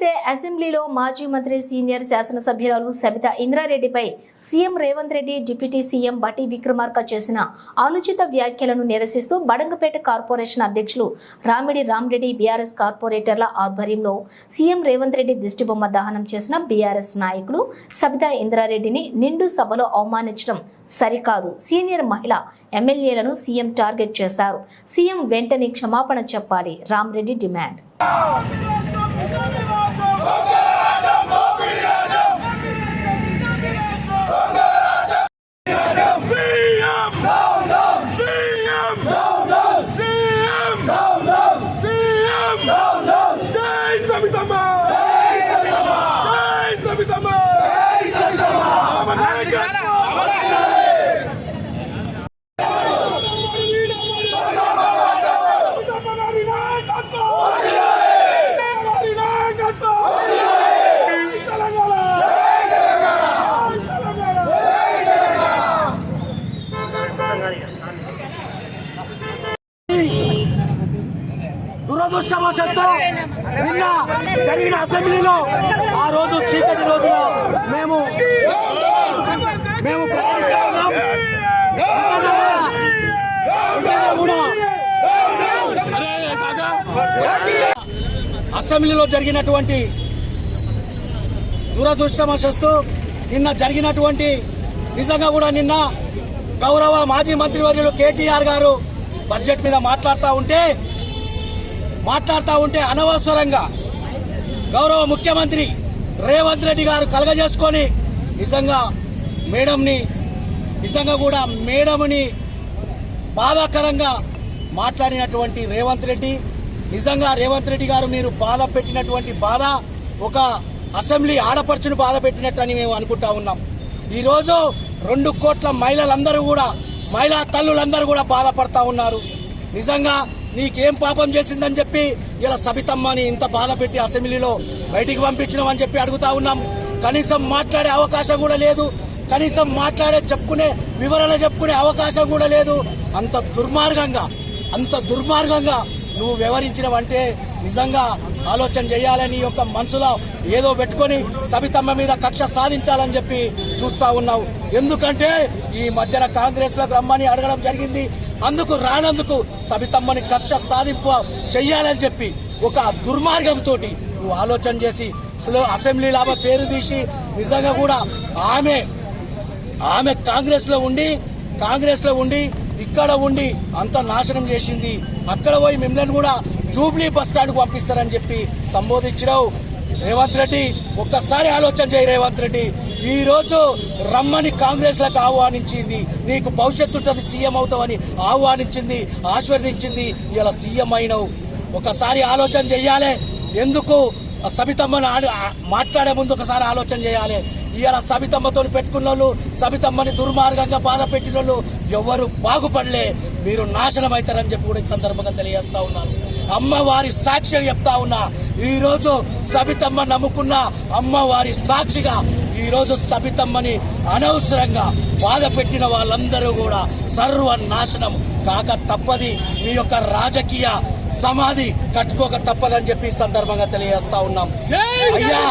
నమస్తే అసెంబ్లీలో మాజీ మంత్రి సీనియర్ శాసనసభ్యురాలు Sabitha ఇంద్రారెడ్డిపై CM Revanth Reddy deputy CM Bhatti Vikramarka చేసిన అనుచిత వ్యాఖ్యలను నిరసిస్తూ బడంగపేట కార్పొరేషన్ అధ్యక్షులు రామిడి రామ్రెడ్డి బీఆర్ఎస్ కార్పొరేటర్ల ఆధ్వర్యంలో సీఎం రేవంత్ రెడ్డి దిష్టిబొమ్మ దహనం చేసిన బీఆర్ఎస్ నాయకులు సబితా ఇంద్రారెడ్డిని నిండు సభలో అవమానించడం సరికాదు. సీనియర్ మహిళ ఎమ్మెల్యేలను సీఎం టార్గెట్ చేశారు. సీఎం వెంటనే క్షమాపణ చెప్పాలి. రామ్రెడ్డి డిమాండ్. Hadi bakalım. దురదృష్టవశాత్తు నిన్న జరిగిన అసెంబ్లీలో ఆ రోజు చీకటి రోజున మేము మేము కూడా అసెంబ్లీలో జరిగినటువంటి దురదృష్టవశాత్తు నిన్న జరిగినటువంటి నిజంగా కూడా నిన్న గౌరవ మాజీ మంత్రివర్యులు కేటీఆర్ గారు బడ్జెట్ మీద మాట్లాడుతూ ఉంటే మాట్లాడుతూ ఉంటే అనవసరంగా. గౌరవ ముఖ్యమంత్రి రేవంత్ రెడ్డి గారు కలగజేసుకొని నిజంగా మేడంని నిజంగా కూడా మేడంని బాధాకరంగా మాట్లాడినటువంటి రేవంత్ రెడ్డి నిజంగా రేవంత్ రెడ్డి గారు మీరు బాధ పెట్టినటువంటి బాధ ఒక అసెంబ్లీ ఆడపడుచును బాధ పెట్టినట్టు అని మేము అనుకుంటా ఉన్నాం. ఈరోజు రెండు కోట్ల మహిళలందరూ కూడా మహిళా తల్లులందరూ కూడా బాధపడతా ఉన్నారు. నిజంగా నీకేం పాపం చేసిందని చెప్పి ఇలా సబితమ్మని ఇంత బాధ పెట్టి అసెంబ్లీలో బయటికి పంపించినామని చెప్పి అడుగుతా ఉన్నాం. కనీసం మాట్లాడే అవకాశం కూడా లేదు. కనీసం మాట్లాడే చెప్పుకునే వివరణ చెప్పుకునే అవకాశం కూడా లేదు. అంత దుర్మార్గంగా అంత దుర్మార్గంగా నువ్వు వివరించినవంటే నిజంగా ఆలోచన చేయాలని ఈ యొక్క మనసులో ఏదో పెట్టుకొని సబితమ్మ మీద కక్ష సాధించాలని చెప్పి చూస్తా ఉన్నావు. ఎందుకంటే ఈ మధ్యన కాంగ్రెస్లో రమ్మని అడగడం జరిగింది. అందుకు రానందుకు సబితమ్మని కక్ష సాధింపు చెయ్యాలని చెప్పి ఒక దుర్మార్గంతో నువ్వు ఆలోచన చేసి అసలు అసెంబ్లీ లాభ పేరు తీసి నిజంగా కూడా ఆమె ఆమె కాంగ్రెస్లో ఉండి కాంగ్రెస్లో ఉండి ఇక్కడ ఉండి అంత నాశనం చేసింది. అక్కడ పోయి మిమ్మల్ని కూడా జూబ్లీ బస్ పంపిస్తారని చెప్పి సంబోధించినావు. రేవంత్ రెడ్డి ఒక్కసారి ఆలోచన చేయి రేవంత్ రెడ్డి. ఈరోజు రమ్మని కాంగ్రెస్లకు ఆహ్వానించింది. నీకు భవిష్యత్తు ఉంటుంది సీఎం అవుతావని ఆహ్వానించింది ఆశీర్వదించింది. ఇలా సీఎం అయినవు. ఒకసారి ఆలోచన చేయాలి. ఎందుకు? సబితమ్మను సబితమ్మని మాట్లాడే ముందు ఒకసారి ఆలోచన చేయాలి. ఇవాళ సబితమ్మతో పెట్టుకున్న వాళ్ళు సబితమ్మని దుర్మార్గంగా బాధ పెట్టిన వాళ్ళు ఎవరు బాగుపడలే. మీరు నాశనం అవుతారని చెప్పి కూడా ఈ సందర్భంగా తెలియజేస్తా ఉన్నాను. అమ్మవారి సాక్షిగా చెప్తా ఉన్నా. ఈ రోజు సబితమ్మ నమ్ముకున్న అమ్మవారి సాక్షిగా ఈ రోజు సబితమ్మని అనవసరంగా బాధ పెట్టిన వాళ్ళందరూ కూడా సర్వ నాశనం కాక తప్పది. మీ యొక్క రాజకీయ సమాధి కట్టుకోక తప్పదని చెప్పి సందర్భంగా తెలియజేస్తా ఉన్నాం! అయ్యా!